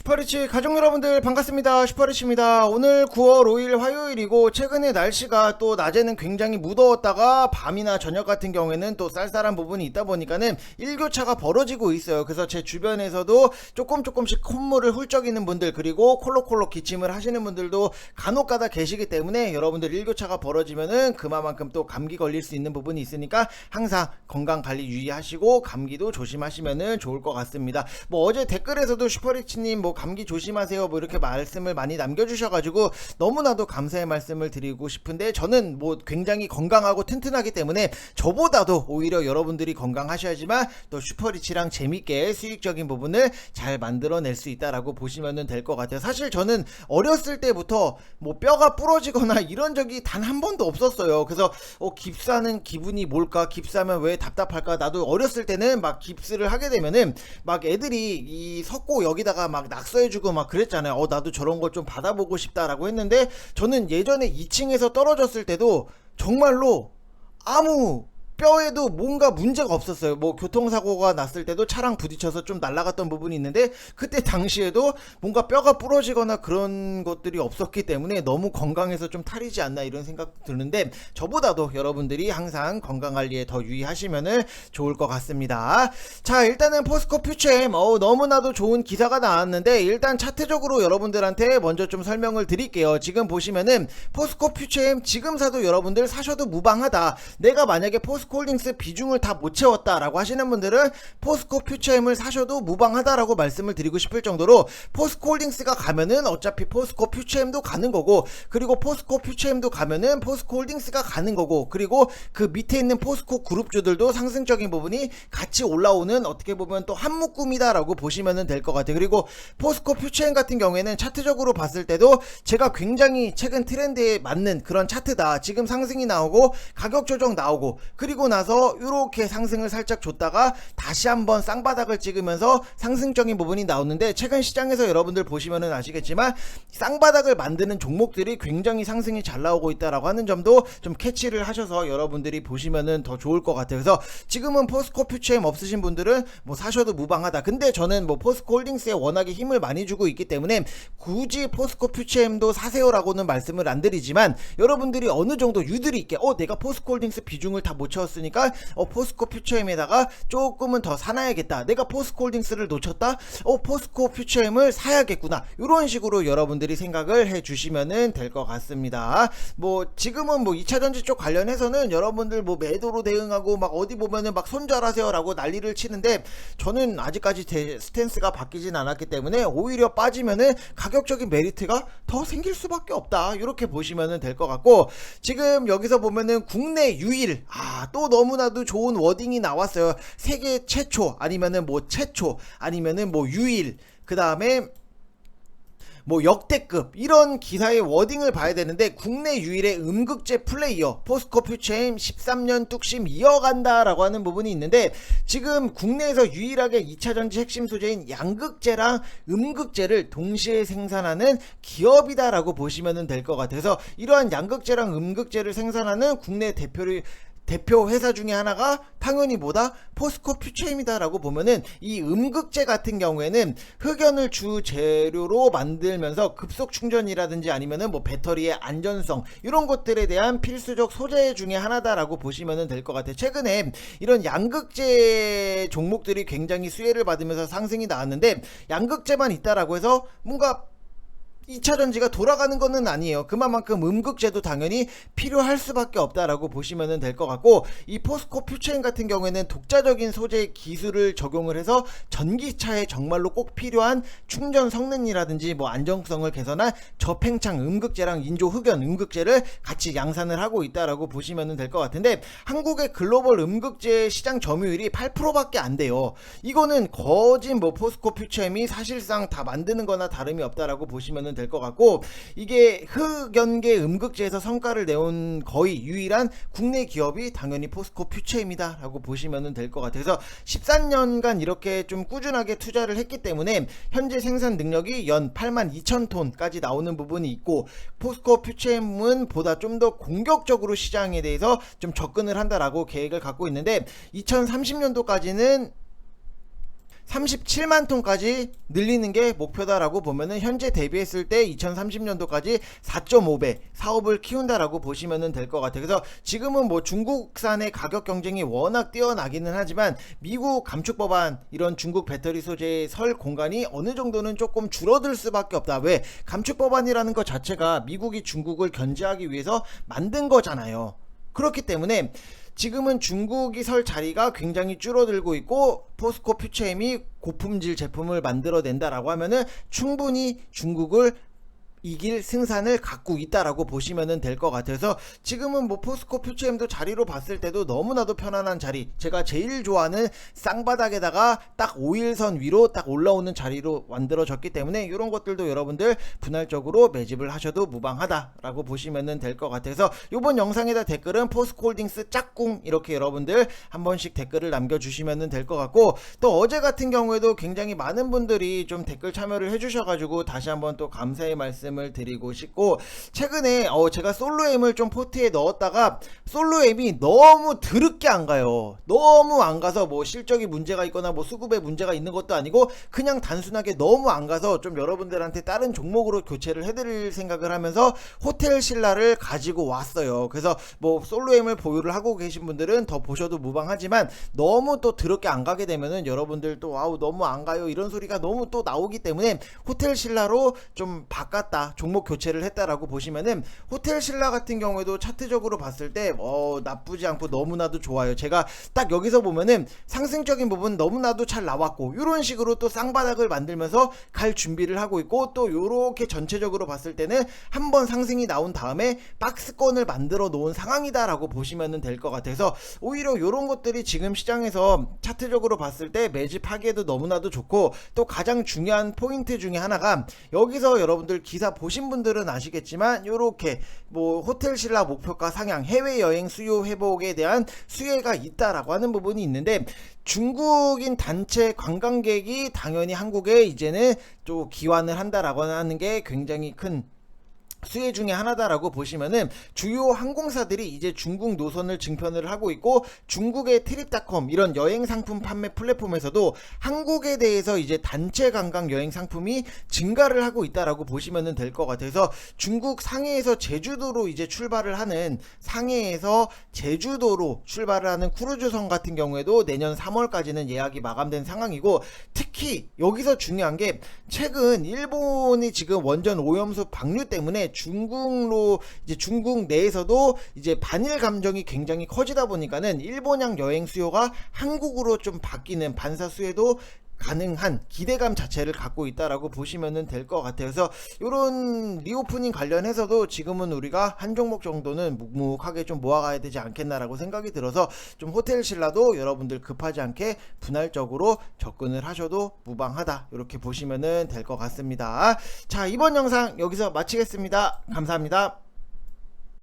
슈퍼리치 가족 여러분들 반갑습니다. 슈퍼리치입니다. 오늘 9월 5일 화요일이고 최근에 날씨가 또 낮에는 굉장히 무더웠다가 밤이나 저녁 같은 경우에는 또 쌀쌀한 부분이 있다 보니까는 일교차가 벌어지고 있어요. 그래서 제 주변에서도 조금 조금씩 콧물을 훌쩍이는 분들 그리고 콜록콜록 기침을 하시는 분들도 간혹가다 계시기 때문에 여러분들 일교차가 벌어지면은 그만큼 또 감기 걸릴 수 있는 부분이 있으니까 항상 건강 관리 유의하시고 감기도 조심하시면은 좋을 것 같습니다. 뭐 어제 댓글에서도 슈퍼리치님 뭐 감기 조심하세요 뭐 이렇게 말씀을 많이 남겨주셔가지고 너무나도 감사의 말씀을 드리고 싶은데 저는 뭐 굉장히 건강하고 튼튼하기 때문에 저보다도 오히려 여러분들이 건강하셔야지만 또 슈퍼리치랑 재밌게 수익적인 부분을 잘 만들어낼 수 있다라고 보시면 될 것 같아요. 사실 저는 어렸을 때부터 뭐 뼈가 부러지거나 이런 적이 단 한 번도 없었어요. 그래서 어, 깁스하는 기분이 뭘까? 깁스하면 왜 답답할까? 나도 어렸을 때는 막 깁스를 하게 되면은 막 애들이 이 석고 여기다가 막 낙서해주고 막 그랬잖아요. 어 나도 저런 걸 좀 받아보고 싶다라고 했는데 저는 예전에 2층에서 떨어졌을 때도 정말로 아무 뼈에도 뭔가 문제가 없었어요. 뭐 교통사고가 났을 때도 차랑 부딪혀서 좀 날아갔던 부분이 있는데 그때 당시에도 뭔가 뼈가 부러지거나 그런 것들이 없었기 때문에 너무 건강해서 좀 탈이지 않나 이런 생각 드는데 저보다도 여러분들이 항상 건강 관리에 더 유의하시면 좋을 것 같습니다. 자 일단은 포스코 퓨처엠 어, 너무나도 좋은 기사가 나왔는데 일단 차트적으로 여러분들한테 먼저 좀 설명을 드릴게요. 지금 보시면은 포스코 퓨처엠 지금 사도 여러분들 사셔도 무방하다. 내가 만약에 포스코 홀딩스 비중을 다 못 채웠다라고 하시는 분들은 포스코 퓨처엠을 사셔도 무방하다라고 말씀을 드리고 싶을 정도로 포스코 홀딩스가 가면은 어차피 포스코 퓨처엠도 가는 거고 그리고 포스코 퓨처엠도 가면은 포스코 홀딩스가 가는 거고 그리고 그 밑에 있는 포스코 그룹주들도 상승적인 부분이 같이 올라오는 어떻게 보면 또 한 묶음이다라고 보시면 될 것 같아요. 그리고 포스코 퓨처엠 같은 경우에는 차트적으로 봤을 때도 제가 굉장히 최근 트렌드에 맞는 그런 차트다. 지금 상승이 나오고 가격 조정 나오고 그리고 나서 이렇게 상승을 살짝 줬다가 다시 한번 쌍바닥을 찍으면서 상승적인 부분이 나오는데 최근 시장에서 여러분들 보시면은 아시겠지만 쌍바닥을 만드는 종목들이 굉장히 상승이 잘 나오고 있다라고 하는 점도 좀 캐치를 하셔서 여러분들이 보시면은 더 좋을 것 같아요. 그래서 지금은 포스코 퓨처엠 없으신 분들은 뭐 사셔도 무방하다. 근데 저는 뭐 포스코 홀딩스에 워낙에 힘을 많이 주고 있기 때문에 굳이 포스코 퓨처엠도 사세요라고는 말씀을 안 드리지만 여러분들이 어느 정도 유들이 있게 어 내가 포스코 홀딩스 비중을 다 못 채웠 으니까 어 포스코 퓨처엠에다가 조금은 더 사놔야겠다. 내가 포스코 홀딩스를 놓쳤다. 어 포스코 퓨처엠을 사야겠구나. 이런 식으로 여러분들이 생각을 해 주시면은 될 것 같습니다. 뭐 지금은 뭐 2차 전지 쪽 관련해서는 여러분들 뭐 매도로 대응하고 막 어디 보면은 막 손절하세요라고 난리를 치는데 저는 아직까지 제 스탠스가 바뀌진 않았기 때문에 오히려 빠지면은 가격적인 메리트가 더 생길 수밖에 없다. 이렇게 보시면은 될 것 같고 지금 여기서 보면은 국내 유일 아 또 너무나도 좋은 워딩이 나왔어요. 세계 최초 아니면은 뭐 최초 아니면은 뭐 유일 그 다음에 뭐 역대급 이런 기사의 워딩을 봐야 되는데 국내 유일의 음극재 플레이어 포스코 퓨처엠 13년 뚝심 이어간다라고 하는 부분이 있는데 지금 국내에서 유일하게 2차 전지 핵심 소재인 양극재랑 음극재를 동시에 생산하는 기업이다라고 보시면 될 것 같아서 이러한 양극재랑 음극재를 생산하는 국내 대표를 대표 회사 중에 하나가 당연히 뭐다 포스코 퓨처임이다라고 보면은 이 음극재 같은 경우에는 흑연을 주 재료로 만들면서 급속 충전이라든지 아니면은 뭐 배터리의 안전성 이런 것들에 대한 필수적 소재 중에 하나다라고 보시면 될 것 같아요. 최근에 이런 양극재 종목들이 굉장히 수혜를 받으면서 상승이 나왔는데 양극재만 있다라고 해서 뭔가 2차 전지가 돌아가는 것은 아니에요. 그만큼 음극재도 당연히 필요할 수밖에 없다라고 보시면 될 것 같고 이 포스코 퓨처인 같은 경우에는 독자적인 소재 기술을 적용을 해서 전기차에 정말로 꼭 필요한 충전 성능이라든지 뭐 안정성을 개선한 저팽창 음극재랑 인조 흑연 음극재를 같이 양산을 하고 있다라고 보시면 될 것 같은데 한국의 글로벌 음극재 시장 점유율이 8%밖에 안 돼요. 이거는 거진 뭐 포스코 퓨처엠이 사실상 다 만드는 거나 다름이 없다라고 보시면 될것 같고 이게 흑연계 음극재에서 성과를 내온 거의 유일한 국내 기업이 당연히 포스코 퓨처입니다 라고 보시면 될 것 같아서 13년간 이렇게 좀 꾸준하게 투자를 했기 때문에 현재 생산 능력이 연 8만 2천 톤까지 나오는 부분이 있고 포스코 퓨처엠은 보다 좀 더 공격적으로 시장에 대해서 좀 접근을 한다라고 계획을 갖고 있는데 2030년도까지는 37만 톤까지 늘리는 게 목표다라고 보면은 현재 대비했을 때 2030년도까지 4.5배 사업을 키운다라고 보시면 될것 같아요. 그래서 지금은 뭐 중국산의 가격 경쟁이 워낙 뛰어나기는 하지만 미국 감축 법안 이런 중국 배터리 소재의 설 공간이 어느 정도는 조금 줄어들 수밖에 없다. 왜? 감축 법안이라는 것 자체가 미국이 중국을 견제하기 위해서 만든 거잖아요. 그렇기 때문에 지금은 중국이 설 자리가 굉장히 줄어들고 있고 포스코 퓨처엠이 고품질 제품을 만들어낸다라고 하면은 충분히 중국을 이길 승산을 갖고 있다라고 보시면 될 것 같아서 지금은 뭐 포스코 퓨처엠도 자리로 봤을 때도 너무나도 편안한 자리. 제가 제일 좋아하는 쌍바닥에다가 딱 5일선 위로 딱 올라오는 자리로 만들어졌기 때문에 이런 것들도 여러분들 분할적으로 매집을 하셔도 무방하다라고 보시면 될 것 같아서 이번 영상에다 댓글은 포스코홀딩스 짝꿍 이렇게 여러분들 한 번씩 댓글을 남겨주시면 될 것 같고 또 어제 같은 경우에도 굉장히 많은 분들이 좀 댓글 참여를 해주셔가지고 다시 한번 또 감사의 말씀 을 드리고 싶고 최근에 어 제가 솔로엠을 좀 포트에 넣었다가 솔로엠이 너무 드럽게 안 가요. 너무 안 가서 뭐 실적이 문제가 있거나 뭐 수급에 문제가 있는 것도 아니고 그냥 단순하게 너무 안 가서 좀 여러분들한테 다른 종목으로 교체를 해드릴 생각을 하면서 호텔 신라를 가지고 왔어요. 그래서 뭐 솔로엠을 보유를 하고 계신 분들은 더 보셔도 무방하지만 너무 또 드럽게 안 가게 되면은 여러분들 또 아우 너무 안 가요. 이런 소리가 너무 또 나오기 때문에 호텔 신라로 좀 바꿨다 종목 교체를 했다라고 보시면은 호텔 신라 같은 경우에도 차트적으로 봤을 때 어, 나쁘지 않고 너무나도 좋아요. 제가 딱 여기서 보면은 상승적인 부분 너무나도 잘 나왔고 이런 식으로 또 쌍바닥을 만들면서 갈 준비를 하고 있고 또 요렇게 전체적으로 봤을 때는 한번 상승이 나온 다음에 박스권을 만들어 놓은 상황이다라고 보시면 될 것 같아서 오히려 요런 것들이 지금 시장에서 차트적으로 봤을 때 매집하기에도 너무나도 좋고 또 가장 중요한 포인트 중에 하나가 여기서 여러분들 기사 보신 분들은 아시겠지만 요렇게 뭐 호텔 신라 목표가 상향 해외 여행 수요 회복에 대한 수혜가 있다라고 하는 부분이 있는데 중국인 단체 관광객이 당연히 한국에 이제는 또 기환을 한다라고 하는 게 굉장히 큰 수혜 중에 하나다라고 보시면은 주요 항공사들이 이제 중국 노선을 증편을 하고 있고 중국의 트립닷컴 이런 여행 상품 판매 플랫폼에서도 한국에 대해서 이제 단체 관광 여행 상품이 증가를 하고 있다라고 보시면은 될 것 같아서 중국 상해에서 제주도로 이제 출발을 하는 상해에서 제주도로 출발을 하는 크루즈선 같은 경우에도 내년 3월까지는 예약이 마감된 상황이고 특히 여기서 중요한 게 최근 일본이 지금 원전 오염수 방류 중국로 이제 중국 내에서도 이제 반일 감정이 굉장히 커지다 보니까는 일본향 여행 수요가 한국으로 좀 바뀌는 반사 수혜도 가능한 기대감 자체를 갖고 있다라고 보시면 될 것 같아요. 그래서 이런 리오프닝 관련해서도 지금은 우리가 한 종목 정도는 묵묵하게 좀 모아가야 되지 않겠나라고 생각이 들어서 좀 호텔 신라도 여러분들 급하지 않게 분할적으로 접근을 하셔도 무방하다 이렇게 보시면 될 것 같습니다. 자 이번 영상 여기서 마치겠습니다. 감사합니다.